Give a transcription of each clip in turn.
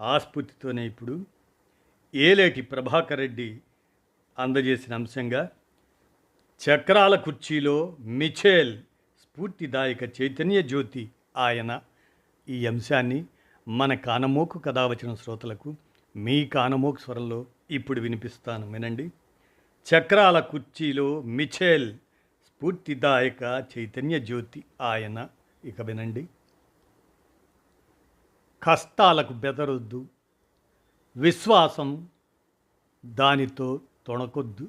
ఆస్ఫూర్తితోనే ఇప్పుడు ఏలేటి ప్రభాకర్ రెడ్డి అందజేసిన అంశంగా చక్రాల కుర్చీలో మిచేల్ స్ఫూర్తిదాయక చైతన్య జ్యోతి ఆయన ఈ అంశాన్ని మన కానమోకు కథావచన శ్రోతలకు మీ కానమోకు స్వరంలో ఇప్పుడు వినిపిస్తాను. వినండి. చక్రాల కుర్చీలో మిచేల్ స్ఫూర్తిదాయక చైతన్య జ్యోతి ఆయన. ఇక వినండి. కష్టాలకు బెదరొద్దు. విశ్వాసం దానితో తొణకొద్దు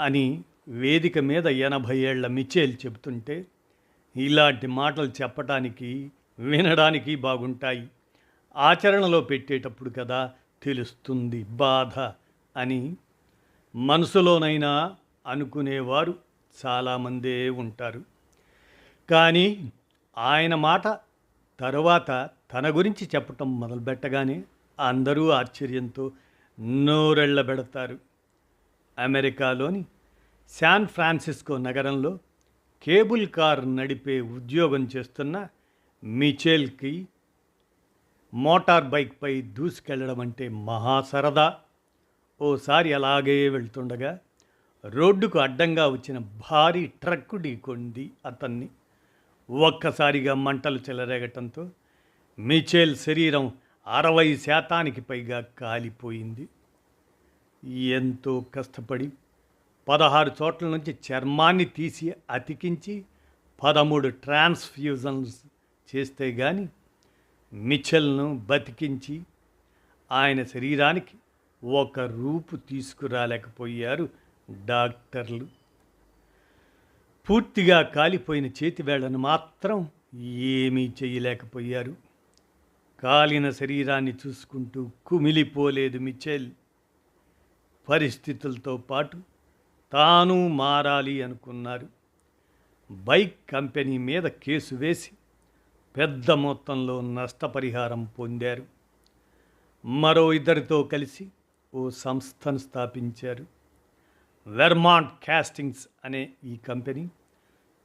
అని వేదిక మీద ఎనభై ఏళ్ళ మిచేల్ చెబుతుంటే ఇలాంటి మాటలు చెప్పటానికి వినడానికి బాగుంటాయి. ఆచరణలో పెట్టేటప్పుడు కదా తెలుస్తుంది బాధ అని మనసులోనైనా అనుకునేవారు చాలామందే ఉంటారు. కానీ ఆయన మాట తరువాత తన గురించి చెప్పటం మొదలుపెట్టగానే అందరూ ఆశ్చర్యంతో నోరెళ్ళబెడతారు. అమెరికాలోని శాన్ ఫ్రాన్సిస్కో నగరంలో కేబుల్ కార్ నడిపే ఉద్యోగం చేస్తున్న మిచేల్కి మోటార్ బైక్పై దూసుకెళ్ళడం అంటే మహా సరదా. ఓసారి అలాగే వెళ్తుండగా రోడ్డుకు అడ్డంగా వచ్చిన భారీ ట్రక్కు ఢీకొంది అతన్ని ఒక్కసారిగా మంటలు చెలరేగటంతో మిచేల్ శరీరం అరవై శాతానికి పైగా కాలిపోయింది. ఎంతో కష్టపడి పదహారు చోట్ల నుంచి చర్మాన్ని తీసి అతికించి పదమూడు ట్రాన్స్ఫ్యూజన్స్ చేస్తే కానీ మిచెల్ను బతికించి ఆయన శరీరానికి ఒక రూపు తీసుకురాలేకపోయారు డాక్టర్లు. పూర్తిగా కాలిపోయిన చేతివేళ్ళను మాత్రం ఏమీ చేయలేకపోయారు. కాలిన శరీరాన్ని చూసుకుంటూ కుమిలిపోలేదు మిచెల్ పరిస్థితులతో పాటు తాను మారాలి అనుకున్నారు. బైక్ కంపెనీ మీద కేసు వేసి పెద్ద మొత్తంలో నష్టపరిహారం పొందారు. మరో ఇద్దరితో కలిసి ఓ సంస్థను స్థాపించారు. వెర్మాంట్ క్యాస్టింగ్స్ అనే ఈ కంపెనీ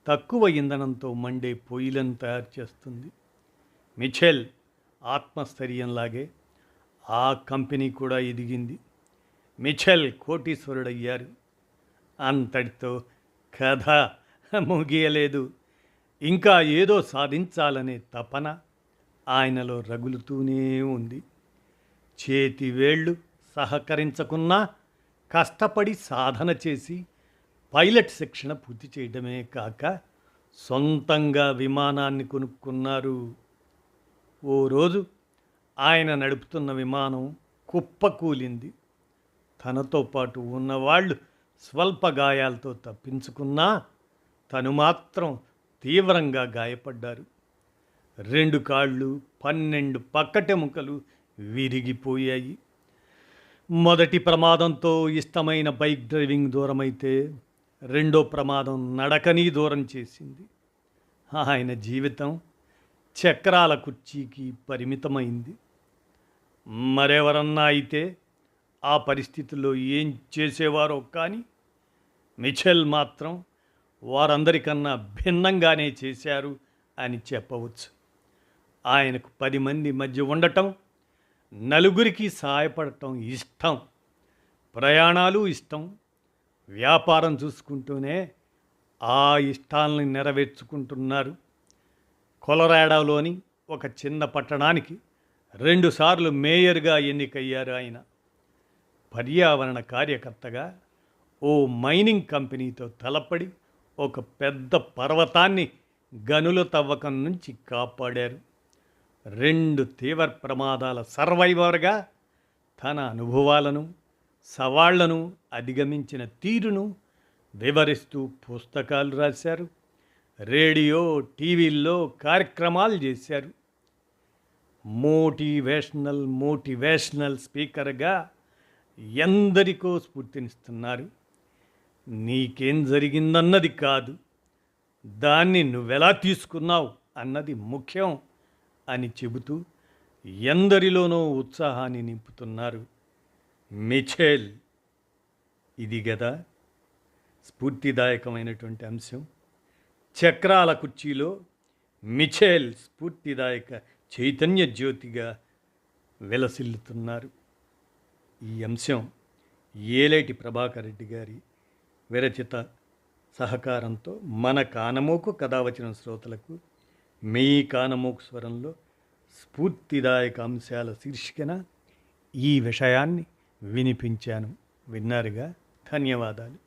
తక్కువ ఇంధనంతో మండే పొయ్యిలను తయారు చేస్తుంది. మిచెల్ ఆత్మస్థైర్యంలాగే ఆ కంపెనీ కూడా ఎదిగింది. మిచెల్ కోటీశ్వరుడయ్యారు. అంతటితో కథ ముగియలేదు. ఇంకా ఏదో సాధించాలనే తపన ఆయనలో రగులుతూనే ఉంది. చేతి వేళ్ళు సహకరించకున్నా కష్టపడి సాధన చేసి పైలట్ శిక్షణ పూర్తి చేయడమే కాక సొంతంగా విమానాన్ని కొనుక్కున్నారు. ఓ రోజు ఆయన నడుపుతున్న విమానం కుప్పకూలింది. తనతో పాటు ఉన్నవాళ్ళు స్వల్ప గాయాలతో తప్పించుకున్నా తను మాత్రం తీవ్రంగా గాయపడ్డారు. రెండు కాళ్ళు పన్నెండు పక్కటెముకలు విరిగిపోయాయి. మొదటి ప్రమాదంతో ఇష్టమైన బైక్ డ్రైవింగ్ దూరమైతే రెండో ప్రమాదం నడకని దూరం చేసింది. ఆయన జీవితం చక్రాల కుర్చీకి పరిమితమైంది. మరెవరన్నా అయితే ఆ పరిస్థితుల్లో ఏం చేసేవారో కానీ మిచెల్ మాత్రం వారందరికన్నా భిన్నంగానే చేశారు అని చెప్పవచ్చు. ఆయనకు పది మంది మధ్య ఉండటం నలుగురికి సహాయపడటం ఇష్టం ప్రయాణాలు ఇష్టం వ్యాపారం చూసుకుంటూనే ఆ ఇష్టాలను నెరవేర్చుకుంటున్నారు. కొలరాడాలోని ఒక చిన్న పట్టణానికి రెండుసార్లు మేయర్గా ఎన్నికయ్యారు ఆయన. పర్యావరణ కార్యకర్తగా ఓ మైనింగ్ కంపెనీతో తలపడి ఒక పెద్ద పర్వతాన్ని గనుల తవ్వకం నుంచి కాపాడారు. రెండు తీవ్ర ప్రమాదాల సర్వైవర్గా తన అనుభవాలను సవాళ్ళను అధిగమించిన తీరును వివరిస్తూ పుస్తకాలు రాశారు. రేడియో టీవీల్లో కార్యక్రమాలు చేశారు. మోటివేషనల్ మోటివేషనల్ స్పీకర్గా ఎందరికో స్ఫూర్తినిస్తున్నారు. నీకేం జరిగిందన్నది కాదు. దాన్ని నువ్వెలా తీసుకున్నావు అన్నది ముఖ్యం అని చెబుతూ ఎందరిలోనో ఉత్సాహాన్ని నింపుతున్నారు. మిచెల్. ఇది గదా స్ఫూర్తిదాయకమైనటువంటి అంశం. చక్రాల కుర్చీలో మిచెల్ స్ఫూర్తిదాయక చైతన్య జ్యోతిగా విలసిల్లుతున్నారు. ఈ అంశం ఏలేటి ప్రభాకర్ రెడ్డి గారి విరచిత సహకారంతో మన కానమోకు కథావచన శ్రోతలకు మీ కానమోకు స్వరంలో స్ఫూర్తిదాయక అంశాల శీర్షికన ఈ విషయాన్ని వినిపించాను. విన్నారుగా? ధన్యవాదాలు.